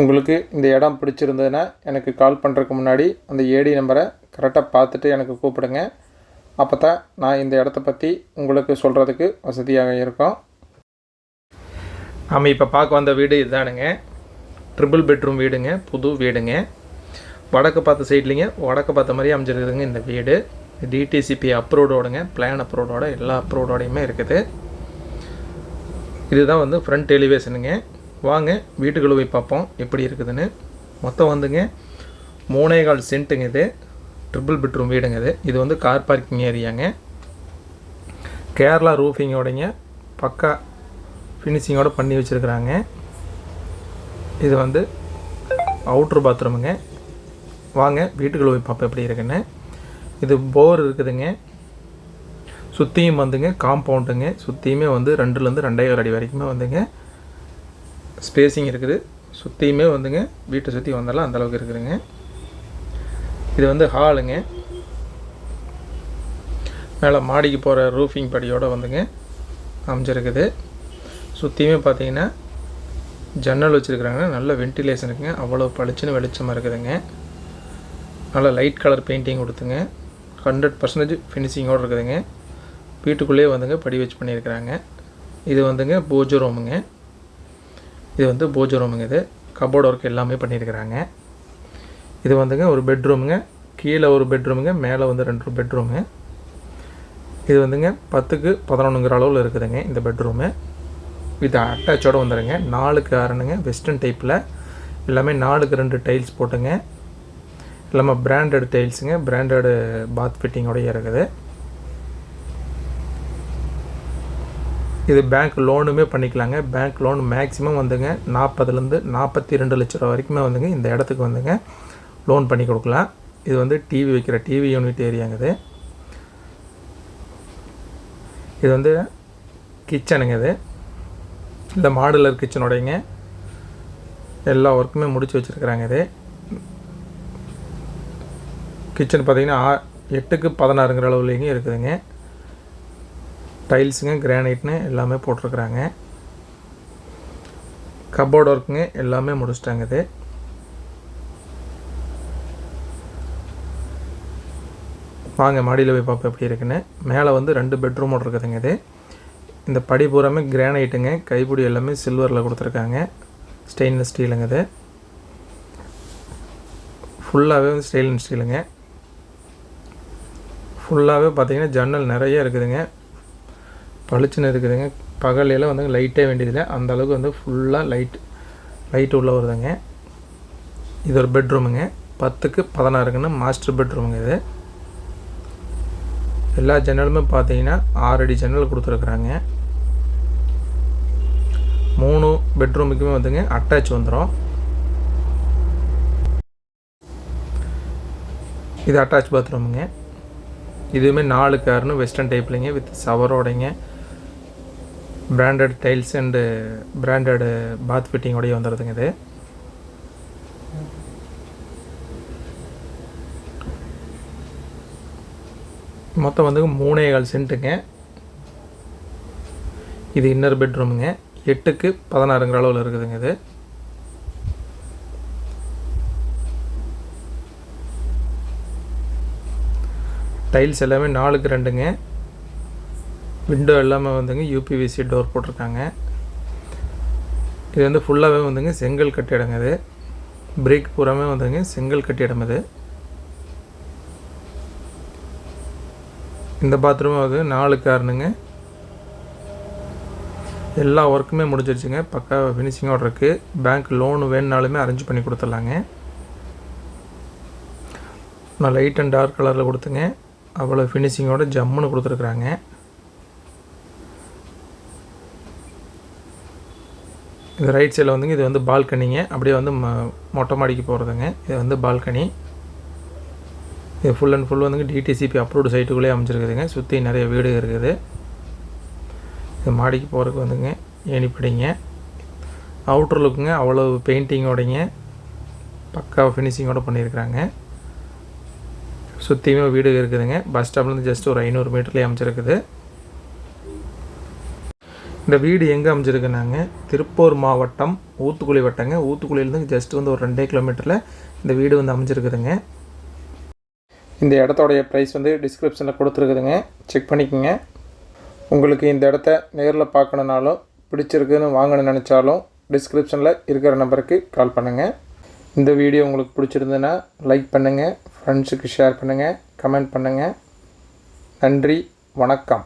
உங்களுக்கு இந்த இடம் பிடிச்சிருந்ததுன்னா எனக்கு கால் பண்ணுறதுக்கு முன்னாடி அந்த ஏடி நம்பரை கரெக்டாக பார்த்துட்டு எனக்கு கூப்பிடுங்க. அப்போ தான் நான் இந்த இடத்த பற்றி உங்களுக்கு சொல்கிறதுக்கு வசதியாக இருக்கும். நம்ம இப்போ பார்க்க வந்த வீடு இதுதானுங்க ட்ரிபிள் பெட்ரூம் வீடுங்க புது வீடுங்க. வடக்கு பார்த்த சைட்லிங்க வடக்கு பார்த்த மாதிரி அமைஞ்சிருக்குதுங்க இந்த வீடு. டிடிசிபி அப்ரூவ்டோடுங்க பிளான் அப்ரூவ்டோட எல்லா அப்ரூவ்டோடையுமே இருக்குது. இதுதான் வந்து ஃப்ரண்ட் எலிவேஷனுங்க வாங்க வீட்டுக்குள்ள போய் பார்ப்போம் எப்படி இருக்குதுன்னு. மொத்தம் வந்துங்க மூணே கால் சென்ட்டுங்க இது. ட்ரிபிள் பெட்ரூம் வீடுங்க இது. இது வந்து கார் பார்க்கிங் ஏரியாங்க கேரளா ரூஃபிங்கோடைங்க பக்கா ஃபினிஷிங்கோடு பண்ணி வச்சுருக்குறாங்க. இது வந்து அவுட்ரு பாத்ரூமுங்க வாங்க வீட்டுக்குள்ள போய் பார்ப்போம் எப்படி இருக்குன்னு. இது போர் இருக்குதுங்க. சுற்றியும் வந்துங்க காம்பவுண்டுங்க சுற்றியுமே வந்து ரெண்டுலேருந்து ரெண்டே அடி வரைக்குமே வந்துங்க. ஸ்பேஸிங் இருக்குது. சுற்றியுமே வந்துங்க வீட்டை சுற்றி வந்தாலும் அந்த அளவுக்கு இருக்குதுங்க. இது வந்து ஹாலுங்க மேலே மாடிக்கு போகிற ரூஃபிங் படியோடு வந்துங்க அமைஞ்சிருக்குது. சுற்றியுமே பார்த்தீங்கன்னா ஜன்னல் வச்சுருக்குறாங்க. நல்ல வென்டிலேஷன் இருக்குங்க. அவ்வளோ பளிச்சுன்னு வெளிச்சமாக இருக்குதுங்க. நல்ல லைட் கலர் பெயிண்டிங் கொடுத்துங்க. ஹண்ட்ரட் பர்சன்டேஜ் ஃபினிஷிங்கோடு இருக்குதுங்க. வீட்டுக்குள்ளேயே வந்துங்க படி வச்சு பண்ணியிருக்கிறாங்க. இது வந்துங்க பூஜை ரூமுங்க இது வந்து பூஜை ரூமுங்க இது. கபோர்ட் ஒர்க் எல்லாமே பண்ணியிருக்கிறாங்க இது வந்துங்க ஒரு பெட்ரூமுங்க கீழே ஒரு பெட்ரூமுங்க மேலே வந்து ரெண்டு பெட்ரூமு இது வந்துங்க பத்துக்கு பதினொன்றுங்கிற அளவில் இருக்குதுங்க இந்த பெட்ரூமு இது அட்டாச்சோடு வந்துடுங்க நாலுக்கு ஆறுனுங்க வெஸ்டர்ன் டைப்பில் எல்லாமே நாலுக்கு ரெண்டு டைல்ஸ் போட்டுங்க. எல்லாமே பிராண்டட் டைல்ஸுங்க பிராண்டடு பாத் ஃபிட்டிங்கோடய இருக்குது. இது பேங்க் லோனுமே பண்ணிக்கலாங்க. பேங்க் லோன் மேக்ஸிமம் வந்துங்க நாற்பதுலேருந்து நாற்பத்தி ரெண்டு லட்ச ரூபா வரைக்குமே வந்துங்க இந்த இடத்துக்கு வந்துங்க லோன் பண்ணி கொடுக்கலாம். இது வந்து டிவி வைக்கிற டிவி யூனிட் ஏரியாங்க இது. இது வந்து கிச்சனுங்க இது. இந்த மாடுலர் கிச்சனுடையங்க எல்லா ஒர்க்குமே முடித்து வச்சுருக்குறாங்க இது. கிச்சன் பார்த்திங்கன்னா எட்டுக்கு பதினாறுங்கிற அளவுலேயும் இருக்குதுங்க. டைல்ஸுங்க கிரானைட்னு எல்லாமே போட்டிருக்குறாங்க. கபோர்ட் ஒர்க்குங்க எல்லாமே முடிச்சிட்டாங்க இது. வாங்க மாடியில் போய் பார்ப்போம் எப்படி இருக்குன்னு. மேலே வந்து ரெண்டு பெட்ரூமோடு இருக்குதுங்க இது. இந்த படி பூராமே கிரானைட்டுங்க கைப்பிடி எல்லாமே சில்வரில் கொடுத்துருக்காங்க. ஸ்டெயின்லெஸ் ஸ்டீலுங்க இது. ஃபுல்லாகவே வந்து ஸ்டெயின்லெஸ் ஸ்டீலுங்க. ஃபுல்லாகவே பார்த்தீங்கன்னா ஜன்னல் நிறைய இருக்குதுங்க. பளிச்சுன்னு இருக்குதுங்க. பகலையில் வந்து லைட்டே வேண்டியதில்லை. அந்த அளவுக்கு வந்து ஃபுல்லாக லைட் லைட் உள்ளே வருதுங்க. இது ஒரு பெட்ரூமுங்க பத்துக்கு பதினாறுக்குன்னு மாஸ்டர் பெட்ரூமுங்க இது. எல்லா ஜன்னலுமே பார்த்தீங்கன்னா ஆறடி ஜன்னல் கொடுத்துருக்குறாங்க. மூணு பெட்ரூமுக்குமே வந்துங்க அட்டாச் வந்துடும் இது அட்டாச் பாத்ரூமுங்க இதுவுமே நாலு காருன்னு வெஸ்டர்ன் டைப்லிங்க with சவரோடைங்க branded tiles and branded bath ஃபிட்டிங்கோடய வந்துடுதுங்க இது. மொத்தம் வந்து மூணே கால் சென்ட்டுங்க. இது இன்னர் பெட்ரூமுங்க. எட்டுக்கு பதினாறுங்கிற அளவில் இருக்குதுங்க இது. டைல்ஸ் எல்லாமே நாலுக்கு ரெண்டுங்க. விண்டோ எல்லாமே வந்துங்க யூபிவிசி டோர் போட்டிருக்காங்க. இது வந்து ஃபுல்லாகவே வந்துங்க செங்கல் கட்டிடங்க இது. பிரேக் பூராமே வந்துங்க செங்கல் கட்டிடம் இது. இந்த பாத்ரூமும் வந்து நாலு காரணுங்க எல்லா ஒர்க்குமே முடிஞ்சிருச்சுங்க. பக்கா ஃபினிஷிங்கோட இருக்குது பேங்க் லோனு வேணுனாலுமே அரேஞ்ச் பண்ணி கொடுத்துட்லாங்க. நான் லைட் அண்ட் டார்க் கலரில் கொடுத்துங்க. அவ்வளோ ஃபினிஷிங்கோட ஜம்முன்னு கொடுத்துருக்குறாங்க. இது ரைட் சைடில் வந்துங்க இது வந்து பால்கனிங்க. அப்படியே வந்து மொட்டை மாடிக்கு போகிறதுங்க இது வந்து பால்கனி. இது ஃபுல் அண்ட் ஃபுல் வந்துங்க டிடிசிபி அப்ரூவ்டு சைட்டுக்குள்ளே அமைச்சிருக்குதுங்க சுற்றி நிறைய வீடு இருக்குது. இது மாடிக்கு போகிறதுக்கு வந்துங்க ஏணிப்படிங்க அவுட்டர் லுக்குங்க அவ்வளோ பெயிண்டிங்கோடைங்க பக்கா ஃபினிஷிங்கோடு பண்ணியிருக்கிறாங்க. சுற்றியுமே வீடு இருக்குதுங்க. பஸ் ஸ்டாப்லேருந்து ஜஸ்ட் ஒரு ஐநூறு மீட்டர்லேயே அமைச்சிருக்குது இந்த வீடு எங்கே அமைஞ்சிருக்குனாங்க திருப்பூர் மாவட்டம் ஊத்துக்குழி வட்டங்க. ஊத்துக்குழியிலேருந்து ஜஸ்ட் வந்து ஒரு ரெண்டே கிலோமீட்டரில் இந்த வீடு வந்து அமைஞ்சிருக்குதுங்க. இந்த இடத்தோடைய ப்ரைஸ் வந்து டிஸ்கிரிப்ஷனில் கொடுத்துருக்குதுங்க. செக் பண்ணிக்கோங்க. உங்களுக்கு இந்த இடத்த நேரில் பார்க்கணுனாலும் பிடிச்சிருக்குன்னு வாங்கணும்னு நினச்சாலும் டிஸ்கிரிப்ஷனில் இருக்கிற நம்பருக்கு கால் பண்ணுங்கள் இந்த வீடியோ உங்களுக்கு பிடிச்சிருந்ததுன்னா லைக் பண்ணுங்கள் ஃப்ரெண்ட்ஸுக்கு ஷேர் பண்ணுங்கள் கமெண்ட் பண்ணுங்கள் நன்றி. வணக்கம்.